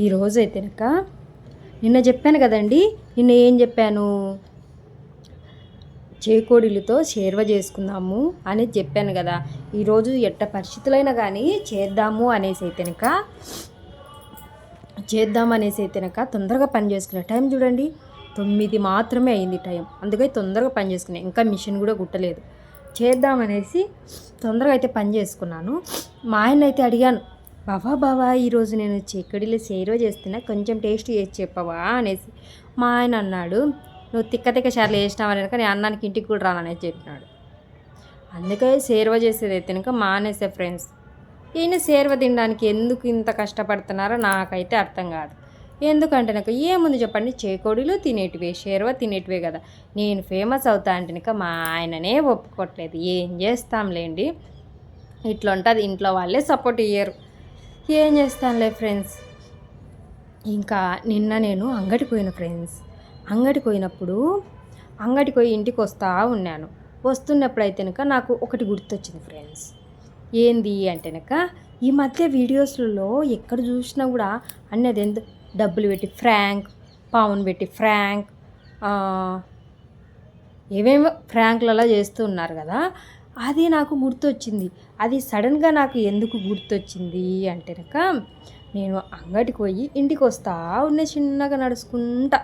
ఈరోజు అయితే నిన్న చెప్పాను కదండి నిన్న ఏం చెప్పాను? చేకోడీలతో చేర్వ చేసుకుందాము అని చెప్పాను కదా. ఈరోజు ఎట్ట పరిస్థితులైనా కానీ చేద్దాము అనేసి అయితే కనుక చేద్దాం అనేసి అయితే తొందరగా పని చేసుకునే టైం చూడండి. తొమ్మిది మాత్రమే అయింది టైం. అందుకే తొందరగా పని చేసుకునే ఇంకా మిషన్ కూడా కుట్టలేదు. చేద్దామనేసి తొందరగా అయితే పని చేసుకున్నాను. మా ఆయన అయితే అడిగాను బావా బావా ఈరోజు నేను చిక్కడిలో సేరో చేస్తున్నా కొంచెం టేస్ట్ చేసి చెప్పవా అనేసి. మా ఆయన అన్నాడు నువ్వు తిక్క తిక్క షార్లు వేసినావని కనుక నేను అన్నానికి ఇంటికి కూడా రాననేసి చెప్పినాడు. అందుకే సేర్వ చేసేది అయితే కనుక మానేసే ఫ్రెండ్స్. ఈయన సేర్వ తినడానికి ఎందుకు ఇంత కష్టపడుతున్నారో నాకైతే అర్థం కాదు. ఎందుకంటే నాకు ఏముంది చెప్పండి చేకోడీలు తినేటివే షేర్వ తినేటివే కదా. నేను ఫేమస్ అవుతా అంటే కనుక మా ఆయననే ఒప్పుకోవట్లేదు ఏం చేస్తాంలేండి? ఇట్లా ఉంటుంది ఇంట్లో వాళ్ళే సపోర్ట్ ఇయ్యరు. ఏం చేస్తానులే ఫ్రెండ్స్? ఇంకా నిన్న నేను అంగడి పోయిన ఫ్రెండ్స్. అంగడి పోయినప్పుడు అంగడికి పోయి ఇంటికి వస్తూ ఉన్నాను. వస్తున్నప్పుడు అయితే కనుక నాకు ఒకటి గుర్తొచ్చింది ఫ్రెండ్స్. ఏంది అంటే కనుక ఈ మధ్య వీడియోస్లలో ఎక్కడ చూసినా కూడా అన్నది ఎంత డబ్బులు పెట్టి ఫ్రాంక్ పావున్ పెట్టి ఫ్రాంక్ ఏమేమో ఫ్రాంక్లలో చేస్తూ ఉన్నారు కదా. అది నాకు గుర్తొచ్చింది. అది సడన్గా నాకు ఎందుకు గుర్తొచ్చింది అంటే కనుక నేను అంగడికి పోయి ఇంటికి వస్తా ఉన్న చిన్నగా నడుచుకుంటా.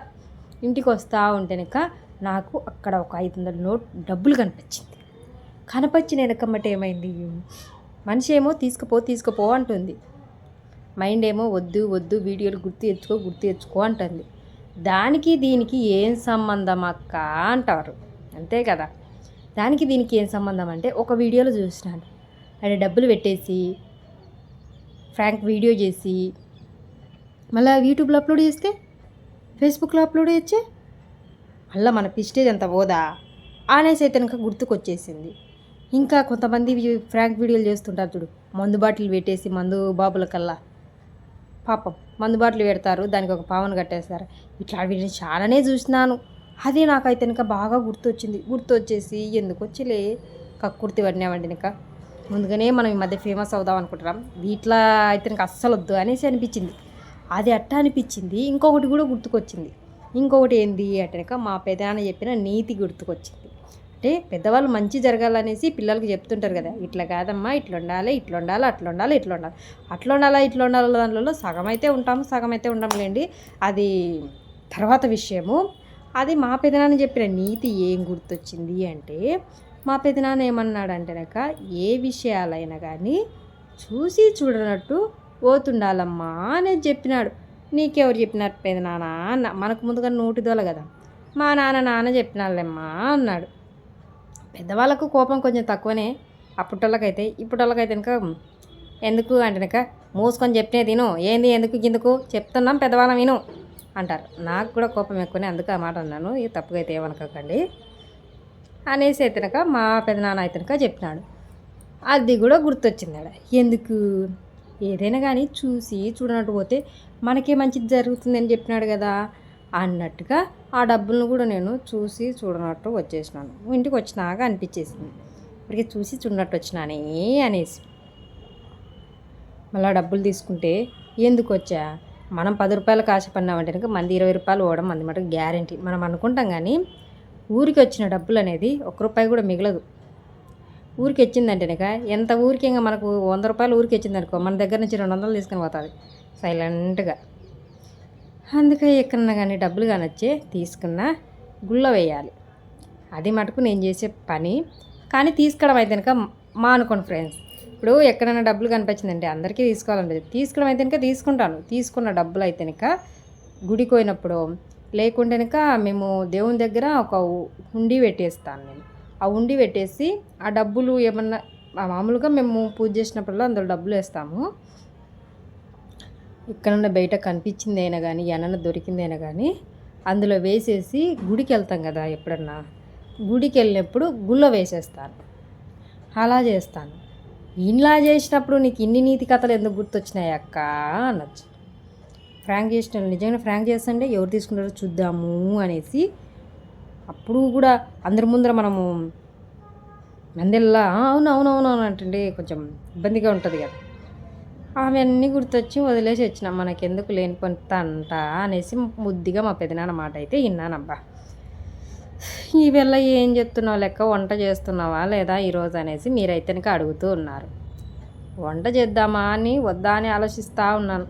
ఇంటికి వస్తా ఉంటేనక నాకు అక్కడ ఒక ఐదు వందల నోట్ డబ్బులు కనిపించింది. కనపచ్చి నేనకమ్మట ఏమైంది? మనిషి ఏమో తీసుకుపో తీసుకుపో అంటుంది. మైండ్ ఏమో వద్దు వద్దు వీడియోలు గుర్తు తెచ్చుకో గుర్తు తెచ్చుకో అంటుంది. దానికి దీనికి ఏం సంబంధం అక్క అంటారు. అంతే కదా? దానికి దీనికి ఏం సంబంధం అంటే ఒక వీడియోలో చూసినాను. అది డబ్బులు పెట్టేసి ఫ్రాంక్ వీడియో చేసి మళ్ళీ యూట్యూబ్లో అప్లోడ్ చేస్తే ఫేస్బుక్లో అప్లోడ్ చేయొచ్చే మళ్ళీ మన పిస్టేజ్ అంత పోదా? అనేసి అయితే కనుక గుర్తుకొచ్చేసింది. ఇంకా కొంతమంది ఫ్రాంక్ వీడియోలు చేస్తుంటారు చూడు మందు బాటిల్ పెట్టేసి మందు బాబుల కల్లా. పాపం మందు బాటిల్ పెడతారు దానికి ఒక పావన కట్టేస్తారు. ఇట్లా వీటిని చాలానే చూసినాను. అది నాకైతే కనుక బాగా గుర్తొచ్చింది. గుర్తొచ్చేసి ఎందుకు వచ్చిలే కక్కుర్తి పడినామండి ఇంకా. ముందుగానే మనం ఈ మధ్య ఫేమస్ అవుదాం అనుకుంటున్నాం. వీటిలో అయితే నాకు అస్సలు వద్దు అనేసి అనిపించింది. అది అట్ట అనిపించింది. ఇంకొకటి కూడా గుర్తుకొచ్చింది. ఇంకొకటి ఏంది అంటే మా పెదనాన్న చెప్పిన నీతి గుర్తుకొచ్చింది. అంటే పెద్దవాళ్ళు మంచి జరగాలనేసి పిల్లలకి చెప్తుంటారు కదా. ఇట్లా కాదమ్మా ఇట్లా ఉండాలి ఇట్లా ఉండాలి అట్లా ఉండాలి ఇట్లా ఉండాలి అట్లా ఉండాలా ఇట్లా ఉండాలి దానిలో సగం అయితే ఉంటాము సగం అయితే ఉండములేండి. అది తర్వాత విషయము. అది మా పెదనాన్న చెప్పిన నీతి ఏం గుర్తొచ్చింది అంటే మా పెదనాన్న ఏమన్నాడంటేనక ఏ విషయాలైనా కానీ చూసి చూడనట్టు పోతుండాలమ్మా అనేది చెప్పినాడు. నీకెవరు చెప్పినారు పెదనాన్న అన్న? మనకు ముందుగా నోటిదోల కదా. మా నాన్న నాన్న చెప్పినాళ్ళమ్మా అన్నాడు. పెద్దవాళ్ళకు కోపం కొంచెం తక్కువనే. అప్పటోళ్ళకైతే ఇప్పటోళ్ళకైతే కనుక ఎందుకు అంటేనక మూసుకొని చెప్పినే తిను. ఏంది ఎందుకు గిందుకు? చెప్తున్నాం పెద్దవాళ్ళం విను. అంటారు. నాకు కూడా కోపం ఎక్కువనే అందుకే ఆ మాట అన్నాను. ఇది తప్పుగా అయితే ఏమనుకోకండి అనేసి అయితేనక మా పెదనాన్న అయితేనక చెప్పినాడు. అది కూడా గుర్తొచ్చింది ఆడ ఎందుకు? ఏదైనా కానీ చూసి చూడనట్టు పోతే మనకే మంచిది జరుగుతుందని చెప్పినాడు కదా అన్నట్టుగా ఆ డబ్బులను కూడా నేను చూసి చూడనట్టు వచ్చేసినాను. ఇంటికి వచ్చినాక అనిపించేసింది. ఇప్పటికే చూసి చూడనట్టు వచ్చినానే అనేసి. మళ్ళీ డబ్బులు తీసుకుంటే ఎందుకు వచ్చా? మనం పది రూపాయలు ఆశపడినామంటే కనుక మంది ఇరవై రూపాయలు పోవడం మంది మటుకు గ్యారంటీ. మనం అనుకుంటాం కానీ ఊరికి వచ్చిన డబ్బులు అనేది ఒక్క రూపాయి కూడా మిగలదు. ఊరికి వచ్చిందంటే కనుక ఎంత ఊరికి ఇంకా మనకు వంద రూపాయలు ఊరికి వచ్చిందనుకో మన దగ్గర నుంచి రెండు వందలు తీసుకొని పోతుంది సైలెంట్గా. అందుకే ఎక్కడన్నా కానీ డబ్బులు కానీ వచ్చే తీసుకున్నా గుళ్ళ వేయాలి. అది మటుకు నేను చేసే పని. కానీ తీసుకోవడం అయితే కనుక మా అనుకోండి ఫ్రెండ్స్. ఇప్పుడు ఎక్కడైనా డబ్బులు కనిపించిందంటే అందరికీ తీసుకోవాలంటే తీసుకోవడం అయితే కనుక తీసుకుంటాను. తీసుకున్న డబ్బులు అయితే కనుక గుడికి పోయినప్పుడు లేకుంటే కనుక మేము దేవుని దగ్గర ఒక హుండీ పెట్టేస్తాను నేను. ఆ ఉండి పెట్టేసి ఆ డబ్బులు ఏమన్నా మామూలుగా మేము పూజ చేసినప్పుడల్లా అందులో డబ్బులు వేస్తాము. ఇక్కడ బయట కనిపించింది అయినా కానీ ఏమన్నా దొరికిందైనా కానీ అందులో వేసేసి గుడికి వెళ్తాం కదా ఎప్పుడన్నా. గుడికి వెళ్ళినప్పుడు గుళ్ళో వేసేస్తాను. అలా చేస్తాను. ఇలా చేసినప్పుడు నీకు ఇన్ని నీతి కథలు ఎందుకు గుర్తొచ్చినాయి అక్క? అనొచ్చు. ఫ్రాంక్ చేసిన నిజంగా ఫ్రాంక్ చేస్తుంటే ఎవరు తీసుకుంటారో చూద్దాము అనేసి అప్పుడు కూడా అందరి ముందర మనము మందిల్లా అవును అవును అవును అంటే కొంచెం ఇబ్బందిగా ఉంటుంది కదా. అవన్నీ గుర్తొచ్చి వదిలేసి వచ్చినాం. మనకెందుకు లేని పంట అంట అనేసి ముద్దిగా మా పెదనాన్న మాట అయితే విన్నానబ్బా. ఈవేళ ఏం చెప్తున్నావు? లెక్క వంట చేస్తున్నావా లేదా? ఈరోజు అనేసి మీరైతే అడుగుతూ ఉన్నారు. వంట చేద్దామా అని వద్దా అని ఆలోచిస్తూ ఉన్నాను.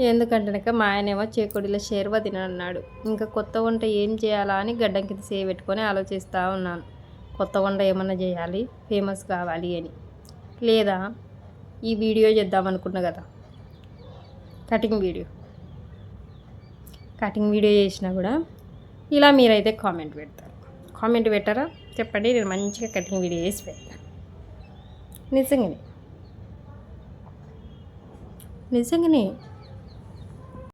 ఎందుకంటే మా ఆయనేమో చేకొడిలో షేర్వ తినన్నాడు ఇంకా కొత్త వంట ఏం చేయాలా అని గడ్డం కింద సేవ పెట్టుకొని ఆలోచిస్తూ ఉన్నాను. కొత్త వంట ఏమన్నా చేయాలి? ఫేమస్ కావాలి అని. లేదా ఈ వీడియో చేద్దాం అనుకున్నా కదా? Cutting video. కటింగ్ వీడియో చేసినా కూడా ఇలా మీరైతే కామెంట్ పెడతారు. కామెంట్ పెట్టారా? చెప్పండి నేను మంచిగా కటింగ్ వీడియో చేసి పెడతాను నిజంగానే. నిజంగానే